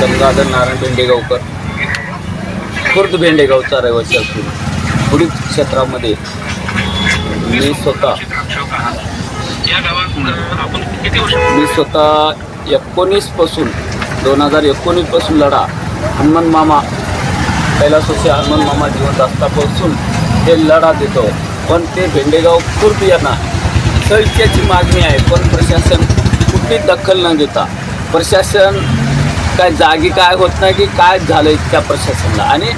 गंगाधर नारायण भेंडेगावकर खुर्द भेंडेगावचा रहिवासी असून पुढील क्षेत्रामध्ये मी स्वतः मी स्वतः एकोणीसपासून दोन हजार एकोणीसपासून लढा हनुमान मामा कैलासोशी हनुमान मामा जिवंत असतापासून हे लढा देतो. पण ते भेंडेगाव खुर्द यांना सळक्याची मागणी आहे पण प्रशासन कुठली दखल न देता प्रशासन काय जागी काय होत नाही की काय झालं त्या प्रशासनाला. आणि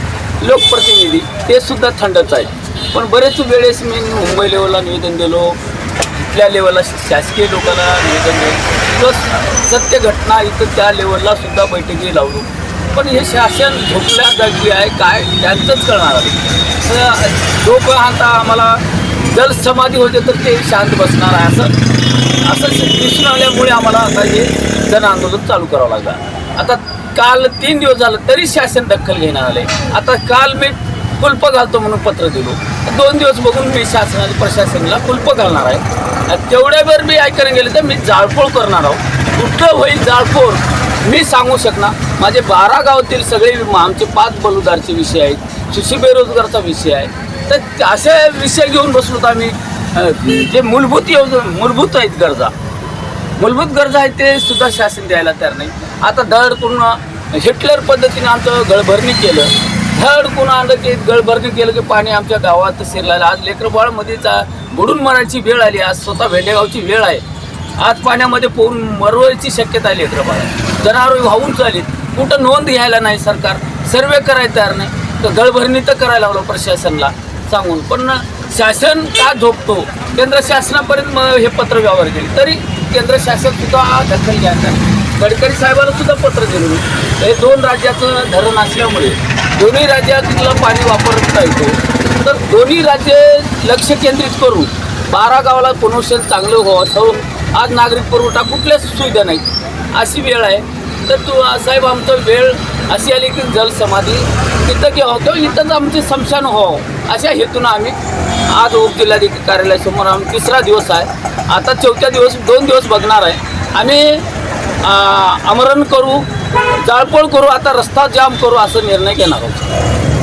लोकप्रतिनिधी ते सुद्धा थंडच आहेत. पण बरेच वेळेस मी मुंबई लेवलला निवेदन दिलो इथल्या लेवलला शासकीय लोकांना निवेदन दिलं. प्लस सत्य घटना इथं त्या लेवलला सुद्धा बैठकी लावलो. पण हे शासन झोपल्या जागी आहे काय त्यांचंच करणार आहे. लोक आता आम्हाला जर समाधी होते तर ते शांत बसणार आहे असं असं दिसून आल्यामुळे आम्हाला आता हे जन आंदोलन चालू करावं लागलं आता काल तीन दिवस झालं तरी शासन दखल घेणार आले आता काल मी कुल्प घालतो म्हणून पत्र दिलो. दोन दिवस बघून मी शासनाच्या प्रशासनाला कुल्प घालणार आहे. तेवढ्यावर मी ऐकायला गेले तर मी जाळपोळ करणार आहोत. कुठलं होईल जाळपोळ मी सांगू शकणार. माझे बारा गावातील सगळे आमचे पाच बलुदारचे विषय आहेत सुशी बेरोजगारचा विषय आहे. तर असे विषय घेऊन बसलो तर आम्ही. जे मूलभूत योजना मूलभूत आहेत गरजा. मूलभूत गरजा आहेत ते सुद्धा शासन द्यायला तयार नाही. आता धड करून हिटलर पद्धतीने आमचं गळभरणी केलं. धड कोण आलं की गळभरणी केलं की पाणी आमच्या गावात शिरलायला आज लेकरबाळमध्येचा बुडून मरायची वेळ आली. आज स्वतः भेंडेगावची वेळ आहे. आज पाण्यामध्ये पोहून मरवायची शक्यता आहे लेकरबाळ जनावर वाहून चालीत. कुठं नोंद घ्यायला नाही सरकार. सर्वे करायला तयार नाही. तर गळभरणी तर करायला लागलो प्रशासनला सांगून. पण शासन का झोपतो? केंद्र शासनापर्यंत मग हे पत्र व्यवहार केले. तरी केंद्र शासन सुद्धा दखल घ्यायचं आहे. गडकरी साहेबाला सुद्धा पत्र दिलं. हे दोन राज्याचं धरण असल्यामुळे दोन्ही राज्यातलं पाणी वापरता येतो तर दोन्ही राज्य लक्ष केंद्रित करून बारा गावाला पुनर्शन चांगलं व्हावं असं आज नागरिक पुरवठा कुठल्याच सुविधा नाही. अशी वेळ आहे. तर तू साहेब आमचं वेळ अशी आली की जल समाधी तिथं घ्यावं हो, किंवा इथंच आमचे समशान व्हावं हो, अशा हेतून आम्ही आज उपजिल्हाधिकारी कार्यालयासमोर आम्ही तिसरा दिवस आहे. आता चौथ्या दिवस दोन दिवस बघणार आहे. आम्ही आमरण करू जाळपोळ करू आता रस्ता जाम करू असं निर्णय घेणार आहोत.